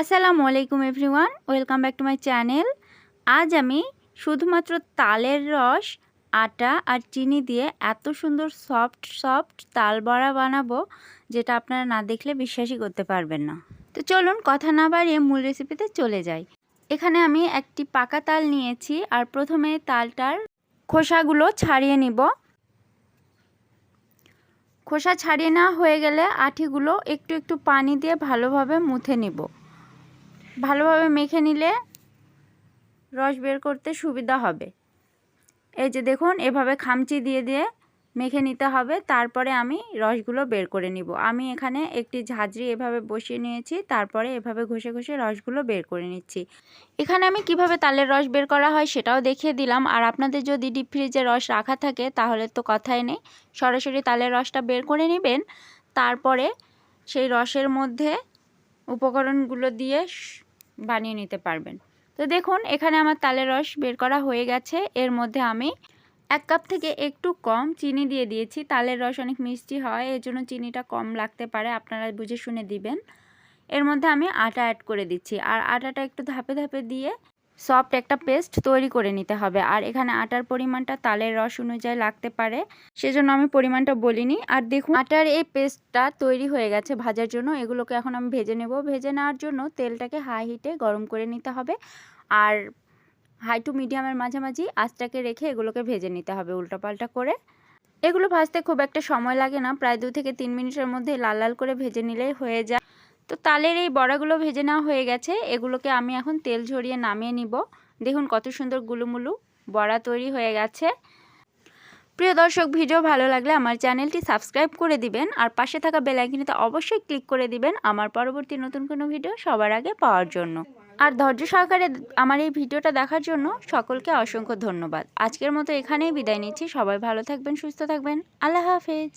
আসসালামু আলাইকুম everyone, welcome back to my channel. আজ আমি শুধুমাত্র তালের রস, আটা আর চিনি দিয়ে এত সুন্দর সফট সফট তাল বড়া বানাবো, যেটা আপনারা না দেখলে বিশ্বাসই করতে পারবেন না। তো চলুন কথা না বাড়িয়ে মূল রেসিপিতে চলে যাই। এখানে আমি একটি পাকা তাল নিয়েছি আর প্রথমে তালটার খোসাগুলো ছাড়িয়ে নিব। খোসা ছাড়িয়ে না হয়ে গেলে আঠিগুলো একটু একটু পানি দিয়ে ভালোভাবে মুথে নিব। ভালোভাবে মেখে নিলে রস বের করতে সুবিধা হবে। এই যে দেখুন, এভাবে খামচি দিয়ে দিয়ে মেখে নিতে হবে। তারপরে আমি রসগুলো বের করে নিব। আমি এখানে একটি ঝাঁঝরি এভাবে বসিয়ে নিয়েছি। তারপরে এভাবে ঘষে ঘষে রসগুলো বের করে নিচ্ছি। এখানে আমি কীভাবে তালের রস বের করা হয় সেটাও দেখিয়ে দিলাম। আর আপনাদের যদি ডিপ ফ্রিজে রস রাখা থাকে, তাহলে তো কথাই নেই। সরাসরি তালের রসটা বের করে নেবেন। তারপরে সেই রসের মধ্যে উপকরণগুলো দিয়ে বানিয়ে নিতে পারবেন। তো দেখুন, এখানে আমার তালের রস বের করা হয়ে গেছে। এর মধ্যে আমি এক কাপ থেকে একটু কম চিনি দিয়ে দিয়েছি। তালের রস অনেক মিষ্টি হয়, এর জন্য চিনিটা কম লাগতে পারে, আপনারা বুঝে শুনে দিবেন। এর মধ্যে আমি আটা অ্যাড করে দিচ্ছি। আর আটাটা একটু ধাপে ধাপে দিয়ে সফট একটা পেস্ট তৈরি করে নিতে হবে। আর এখানে আটার পরিমাণটা তালের রস অনুযায়ী লাগতে পারে। সেজন্য আমি পরিমাণটা বলিনি। আর দেখুন, আটার এই পেস্টটা তৈরি হয়ে গেছে ভাজার জন্য। এগুলোকে এখন আমি ভেজে নেব। ভেজে নেওয়ার জন্য তেলটাকে হাই হিটে গরম করে নিতে হবে। আর হাই টু মিডিয়ামের মাঝামাঝি আঁচটাকে রেখে এগুলোকে ভেজে নিতে হবে উল্টোপাল্টা করে। এগুলো ভাজতে খুব একটা সময় লাগে না। প্রায় দু থেকে তিন মিনিটের মধ্যে লাল লাল করে ভেজে নিলেই হয়ে যায়। তো তালের এই বড়াগুলো ভেজে নেওয়া হয়ে গেছে। এগুলোকে আমি এখন তেল ঝরিয়ে নামিয়ে নিব। দেখুন কত সুন্দর গুলুমুলু বড়া তৈরি হয়ে গেছে। প্রিয় দর্শক, ভিডিও ভালো লাগলে আমার চ্যানেলটি সাবস্ক্রাইব করে দিবেন আর পাশে থাকা বেলাইকিনিতে অবশ্যই ক্লিক করে দিবেন আমার পরবর্তী নতুন কোনো ভিডিও সবার আগে পাওয়ার জন্য। আর ধৈর্য সহকারে আমার এই ভিডিওটা দেখার জন্য সকলকে অসংখ্য ধন্যবাদ। আজকের মতো এখানেই বিদায় নিচ্ছি। সবাই ভালো থাকবেন, সুস্থ থাকবেন। আল্লাহ হাফেজ।